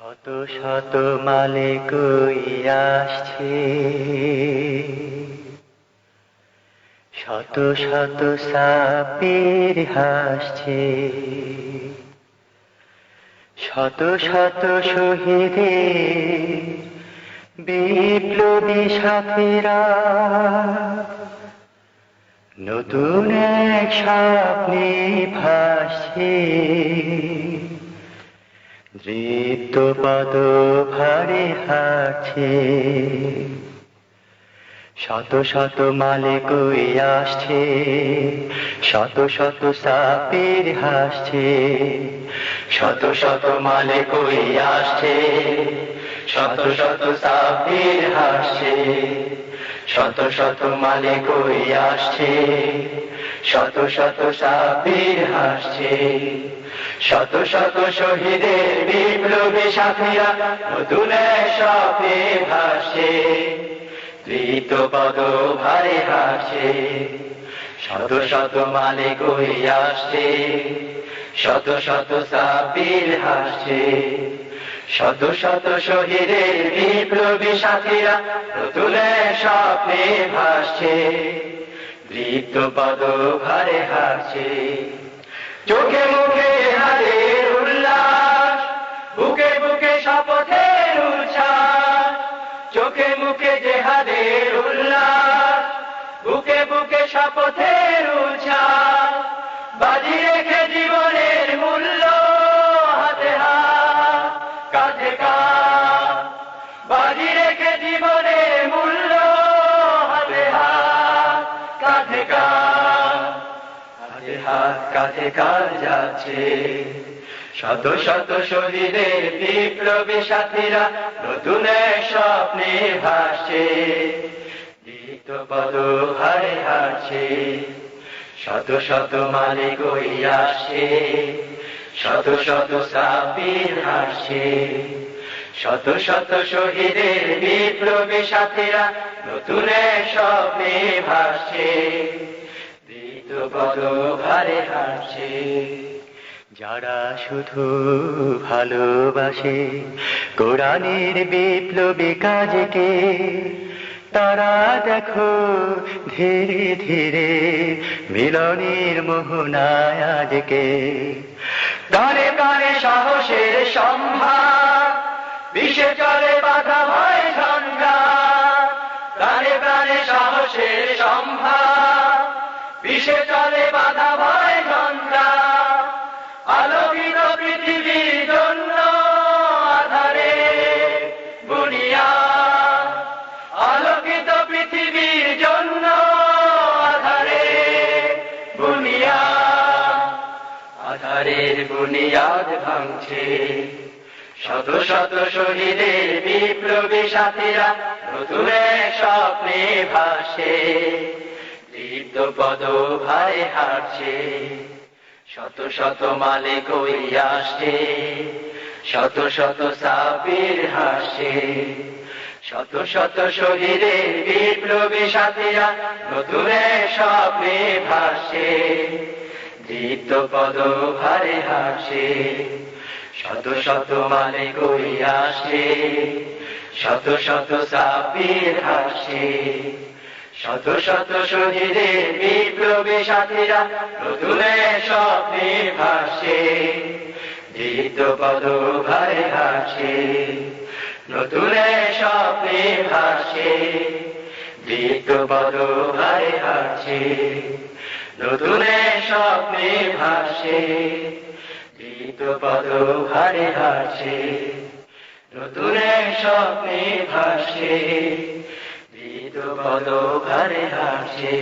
শত শত মালে আসছে। শত শত সাপের হাসছে। শত শত শহীদে বিপ্লবী সাথীরা। নতুন এক স্বপ্নে ভাসছে। দৃপ্ত পদ ভারে হাঁটছে শত শত মালে কই আসছে, শত শত সাপের হাসছে। শত শত মালে কই আসছে, শত শত সাপের হাসছে। শত শত মালে কই আসছে। শত শত সাপের হাসছে। শত শত শহীদের বিপ্লবী সাথীরা নতুন স্বপ্নে ভাসছে। তৃত পদ ভারে হাসছে। শত শত মালে কই আসছে। শত শত সাপির হাসছে। শত শত শহীদের বিপ্লবী সাথীরা নতুন স্বপ্নে ভাসছে। তৃপ্ত পদ ভারে হাসে চোখে মুখে হারে উল্লাস, বুকে বুকে শপথের উচ্ছ্বাস। চোখে মুখে যে হারে উল্লাস, বুকে বুকে শপথের হাতে, কাঁধে কাঁধ যাচ্ছে। শত শত শহীদের বিপ্লবী সাথীরা নতুন স্বপ্নে ভাসছে। পদ হারে হারছে শত শত মালে কই আসছে। শত শত সাপির হাসছে। শত শত শহীদের বিপ্লবী সাথীরা নতুন স্বপ্নে দীপ্ত পদ যারা শুধু ভালোবাসে, কোরআনের বিপ্লবী কাজকে, তারা দেখো ধীরে ধীরে মিলনের মোহনায় আজকে। গানে গানে সাহসের সম্ভার, বিশ্বে চলে বাধা ভয় বিশ্বে চলে বাধা ভয় সংগ্রাম আলোকিত পৃথিবীর জন্য আধারে বুনিয়া। আলোকিত পৃথিবীর জন্য আধারে বুনিয়া। আধারের বুনিয়াদ ভাঙছে। শত শত শহীদের বিপ্লবী সাথীরা নতুন স্বপ্নে ভাসে। দীপ্ত পদ ভারে হারছে। শত শত মালে কই আসছে। শত শত সাপির হাসছে। শত শত শহীদের বিপ্লবী সাথীরা নতুন স্বপ্নে ভাসছে। দীপ্ত পদ ভারে হাসছে শত শত মালে কই আসে শত শত সাপির হাসছে। শত শত শহীদের বিপ্লবী সাথীরা নতুন স্বপ্নে ভাসছে দীপ্ত পদ ভারে হাসছে নতুনে স্বপ্নে ভাসছে দীপ্ত পদ ভারে হাসছে নতুনে স্বপ্নে ভাসছে দীপ্ত পদ ভারে হাসছে নতুন স্বপ্নে দীপ্ত পদ ঘরে হাসছে